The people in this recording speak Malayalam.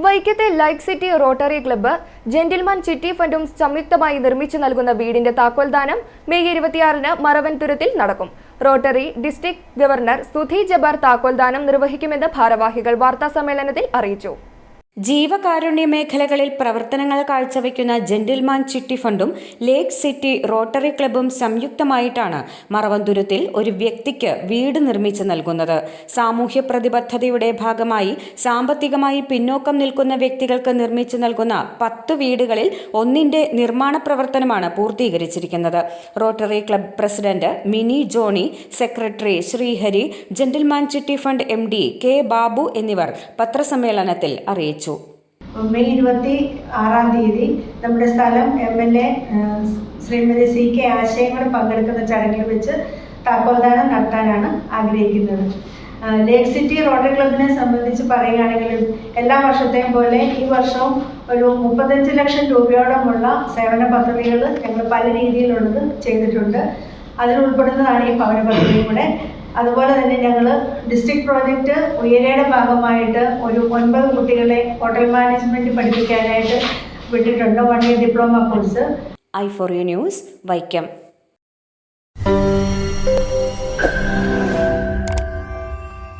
വൈക്കത്തെ lake city rotary club gentleman chitty ഫണ്ടും സംയുക്തമായി നിർമ്മിച്ചു നൽകുന്ന വീടിന്റെ താക്കോൽദാനം മെയ് ഇരുപത്തിയാറിന് മറവൻതുരത്തിൽ നടക്കും. Rotary district governor Sudhi Jabar താക്കോൽദാനം നിർവഹിക്കുമെന്ന് ഭാരവാഹികൾ വാർത്താസമ്മേളനത്തിൽ അറിയിച്ചു. ജീവകാരുണ്യ മേഖലകളിൽ പ്രവർത്തനങ്ങൾ കാഴ്ചവെക്കുന്ന ജെന്റിൽമാൻ ചിട്ടി ഫണ്ടും ലേക്ക് സിറ്റി റോട്ടറി ക്ലബും സംയുക്തമായിട്ടാണ് മറവന്തുരത്തിൽ ഒരു വ്യക്തിക്ക് വീട് നിർമ്മിച്ചു നൽകുന്നത്. സാമൂഹ്യ പ്രതിബദ്ധതയുടെ ഭാഗമായി സാമ്പത്തികമായി പിന്നോക്കം നിൽക്കുന്ന വ്യക്തികൾക്ക് നിർമ്മിച്ചു നൽകുന്ന പത്ത് വീടുകളിൽ ഒന്നിന്റെ നിർമ്മാണ പ്രവർത്തനമാണ് പൂർത്തീകരിച്ചിരിക്കുന്നത്. Rotary club president Mini Johny secretary Srihari gentleman chitty fund M K Babu എന്നിവർ പത്രസമ്മേളനത്തിൽ അറിയിച്ചു. മെയ് ഇരുപത്തി ആറാം തീയതി നമ്മുടെ സ്ഥലം M L A Shrimati C K ആശയങ്ങൾ പങ്കെടുക്കുന്ന ചടങ്ങിൽ വെച്ച് താക്കോൽദാനം നടത്താനാണ് ആഗ്രഹിക്കുന്നത്. ലേക്ക് സിറ്റി റോട്ടറി ക്ലബിനെ സംബന്ധിച്ച് പറയുകയാണെങ്കിൽ എല്ലാ വർഷത്തെയും പോലെ ഈ വർഷവും ഒരു മുപ്പത്തഞ്ച് ലക്ഷം രൂപയോളമുള്ള സേവന പദ്ധതികൾ ഞങ്ങൾ പല രീതിയിലുള്ളത് ചെയ്തിട്ടുണ്ട്. അതിൽ ഉൾപ്പെടുന്നതാണ് ഈ ഭവന പദ്ധതിയും കൂടെ. അതുപോലെ തന്നെ ഞങ്ങൾ ഡിസ്ട്രിക്ട് പ്രോജക്റ്റ് ഉയരയുടെ ഭാഗമായിട്ട് ഒരു ഒൻപത് കുട്ടികളെ ഹോട്ടൽ മാനേജ്മെന്റ് പഠിപ്പിക്കാനായിട്ട് വിട്ടിട്ടുണ്ട്. One year diploma course I for U news Vaikom.